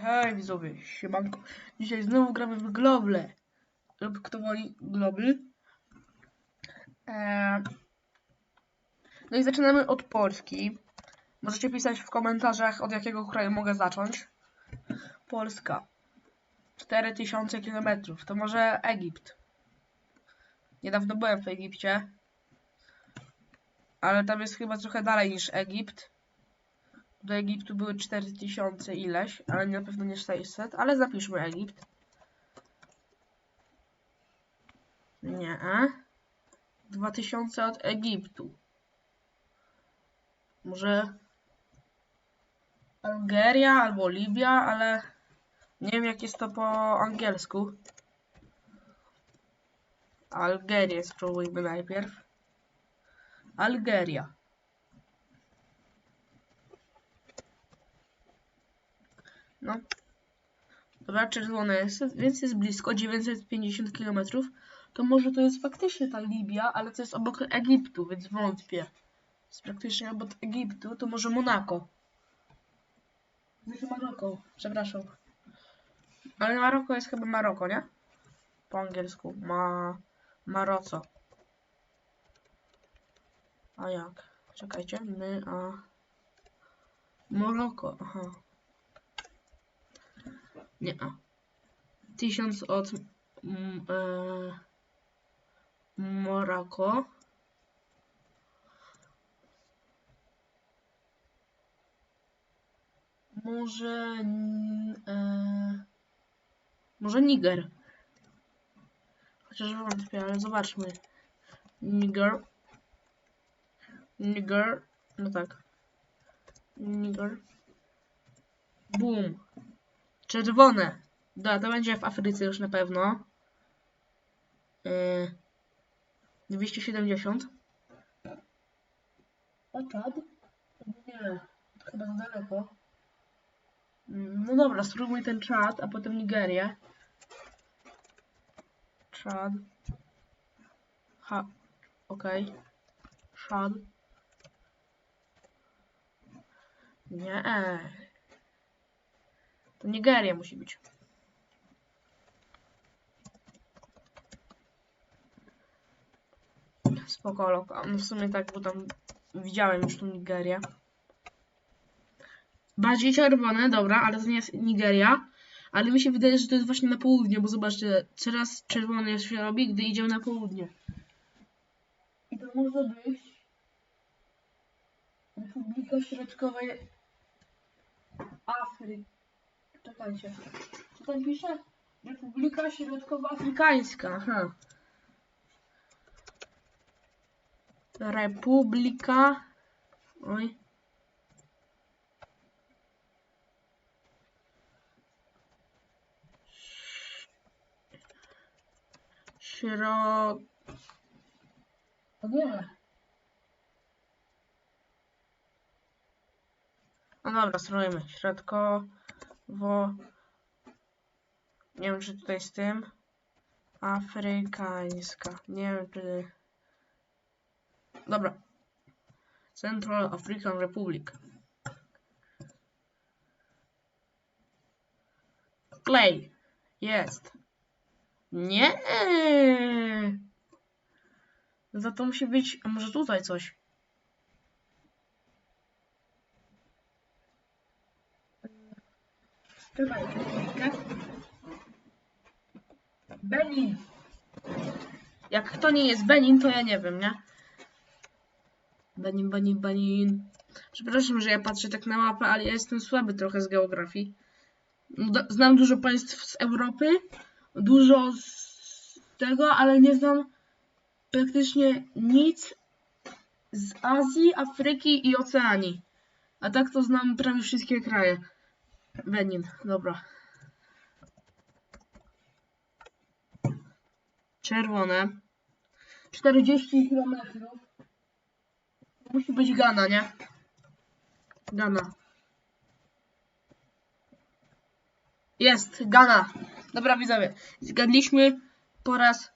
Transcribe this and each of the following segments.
Hej widzowie, siemanko. Dzisiaj znowu gramy w Globle. Lub kto woli Globl. Eee... No i zaczynamy od Polski. Możecie pisać w komentarzach od jakiego kraju mogę zacząć. Polska. 4000 km. To może Egipt. Niedawno byłem w Egipcie. Ale tam jest chyba trochę dalej niż Egipt. Do Egiptu były 4000 ileś, ale na pewno nie 600, ale zapiszmy Egipt. Nie. 2000 od Egiptu. Może Algeria albo Libia, ale nie wiem jak jest to po angielsku. Algerię spróbujmy najpierw. Algeria. No. Dobra, czerwone jest, więc jest blisko, 950 km. To może to jest faktycznie ta Libia, ale to jest obok Egiptu, więc wątpię. Jest praktycznie obok Egiptu, to może Monako. Znaczy Maroko, przepraszam. Ale Maroko jest chyba Maroko, nie? Po angielsku. Ma... Maroco. A jak? Czekajcie, my, a... Moroko, aha. Nie. a. Tysiąc od mm, e, Moroko. Może. E, może Niger. Chociaż wątpię, ale zobaczmy. Niger. Niger. No tak. Niger. Boom. Czerwone. Da, to będzie w Afryce już na pewno. Yy, 270. A Czad? Nie, to chyba za daleko. Mm, No dobra, spróbuj ten Czad, a potem Nigerię. Czad. Ha, okej. Czad. Nie. To Nigeria musi być. Spoko, loka. No w sumie tak, bo tam widziałem już tą Nigerię. Bardziej czerwone, dobra, ale to nie jest Nigeria. Ale mi się wydaje, że to jest właśnie na południe, bo zobaczcie, coraz czerwone się robi, gdy idziemy na południe. I to może być Republika Środkowa Afryki. Czekajcie. Co tam pisze? Republika Środkowoafrykańska. Aha. Republika. Oj. Środ... O nie. No dobra, spróbujmy. Środkowo... Nie wiem, czy tutaj z tym. Afrykańska. Nie wiem, czy... Dobra. Central African Republic. Clay. Jest. Nie. Za to musi być... A może tutaj coś? Czekaj, chwilkę. Benin. Jak to nie jest Benin, to ja nie wiem, nie? Benin, Benin, Benin. Przepraszam, że ja patrzę tak na mapę, ale ja jestem słaby trochę z geografii. D- Znam dużo państw z Europy, dużo z tego, ale nie znam praktycznie nic z Azji, Afryki i Oceanii. A tak to znam prawie wszystkie kraje. Benin, dobra. Czerwone. 40 km. Musi być Gana, nie? Gana. Jest, Gana. Dobra, widzowie. Zgadliśmy po raz...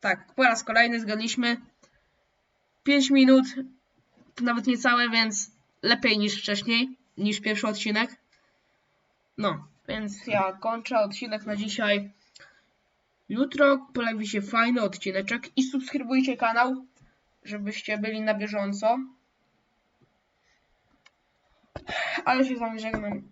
Tak, po raz kolejny zgadliśmy. 5 minut, nawet niecałe, więc lepiej niż wcześniej, niż pierwszy odcinek. No, więc ja kończę odcinek na dzisiaj. Jutro pojawi się fajny odcineczek i subskrybujcie kanał, żebyście byli na bieżąco. Ale się z wami żegnam.